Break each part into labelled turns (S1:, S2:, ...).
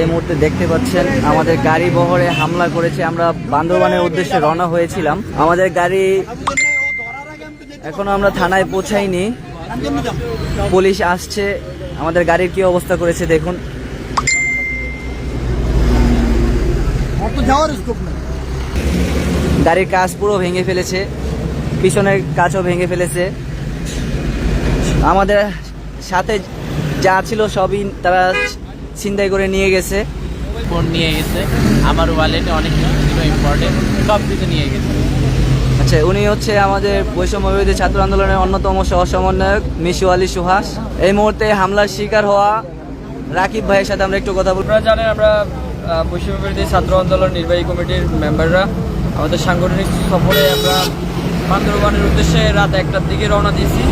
S1: এই মুহূর্তে দেখতে পাচ্ছেন আমাদের গাড়ি বহরে হামলা করেছে। আমরা বান্দরবানের উদ্দেশ্যে রওনা হয়েছিলাম। আমাদের গাড়ি এখনও আমরা থানায় পৌঁছাইনি। পুলিশ আসছে। আমাদের গাড়ির কি অবস্থা করেছে দেখুন। গাড়ির কাজ পুরো ভেঙে ফেলেছে। পিছনের কাচও ভেঙে ফেলেছে। আমাদের সাথে যা ছিল সবই তারা ছিনতাই করে নিয়ে গেছে।
S2: ফোন নিয়ে গেছে। আমার ওয়ালেটে অনেক কিছু ইম্পর্টেন্ট সব কিছু নিয়ে গেছে।
S1: আচ্ছা উনি হচ্ছে আমাদের বৈষম্য বিরোধী ছাত্র আন্দোলনের অন্যতম সহ সমন্বয়ক মিশু আলী সুহাস। এই মুহূর্তে হামলার শিকার হওয়া রাকিব ভাইয়ের সাথে আমরা একটু কথা বলব
S3: আপনারা জানেন আমরা আহ, বৈষম্য বিরোধী ছাত্র আন্দোলন নির্বাহী কমিটির মেম্বাররা আমাদের সাংগঠনিক সফরে আমরা বান্দরবানের উদ্দেশ্যে রাত একটার দিকে রওনা দিয়েছি।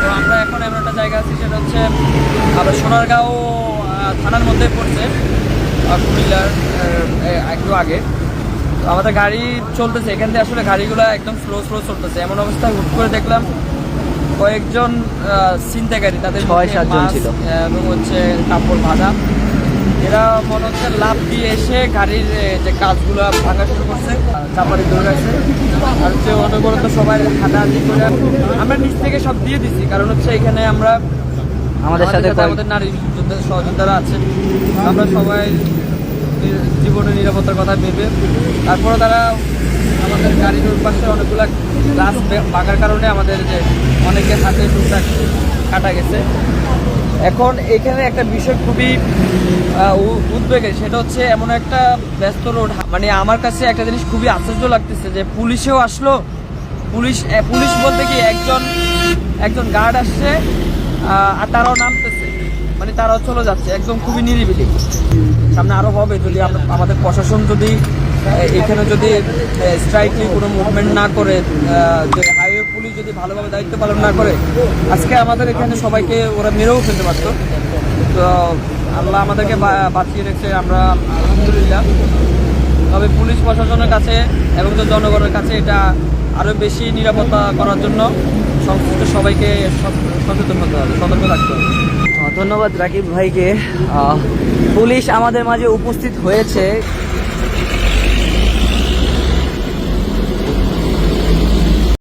S3: তো আমরা এখন এমন একটা জায়গা আছি সেটা হচ্ছে আমরা সোনারগাঁও থানার মধ্যে পড়ছে কুমিল্লার একটু আগে। তো আমাদের গাড়ি চলতেছে এখান থেকে আসলে গাড়িগুলো একদম স্লো স্লো চলতেছে। এমন অবস্থায় হুট করে দেখলাম কয়েকজন চিন্তাকারী তাদের
S1: ছয় সাতজন ছিল।
S3: এবং হচ্ছে কাপড় বাঁধা এরা মনে হচ্ছে লাভ দিয়ে এসে গাড়ির যে কাজগুলো ভাঙা শুরু করছে চাপারি ধরে গেছে। আর হচ্ছে অনবরত সবাই হাঁটাহাঁটি করে। আমরা নিচ থেকে সব দিয়ে দিছি কারণ হচ্ছে এখানে আমরা
S1: আমাদের সাথে
S3: আমাদের নারী যোদ্ধা সহযোদ্ধারা আছে। আমরা সবাই জীবনের নিরাপত্তার কথা ভেবে তারপরে তারা আমাদের গাড়ির পাশে অনেকগুলো গ্লাস ভাঙার কারণে আমাদের যে অনেকের হাতে টুকটাক কাটা গেছে। এখন এখানে একটা বিষয় খুবই উদ্বেগের সেটা হচ্ছে এমন একটা ব্যস্ত রোড। মানে আমার কাছে একটা জিনিস খুবই আশ্চর্য লাগতেছে যে পুলিশেও আসলো। পুলিশ পুলিশ বলতে কি একজন একজন গার্ড আসছে আর তারাও নামতেছে। মানে তারাও চলে যাচ্ছে, একদম খুবই নিরিবিলি। সামনে আরও হবে, যদি আমাদের প্রশাসন যদি এখানে যদি স্ট্রাইকলি কোনো মুভমেন্ট না করে যে হাইওয়ে পুলিশ যদি ভালোভাবে দায়িত্ব পালন না করে, আজকে আমাদের এখানে সবাইকে ওরা মেরেও ফেলতে পারতো। তো আল্লাহ আমাদেরকে বাঁচিয়ে রেখেছে, আমরা আলহামদুলিল্লাহ। তবে পুলিশ প্রশাসনের কাছে এবং তো জনগণের কাছে এটা আরও বেশি নিরাপত্তা করার জন্য সংশ্লিষ্ট সবাইকে সচেতন হতে হবে, সতর্ক থাকতে হবে।
S1: ধন্যবাদ রাকিব ভাইকে। পুলিশ আমাদের মাঝে উপস্থিত হয়েছে।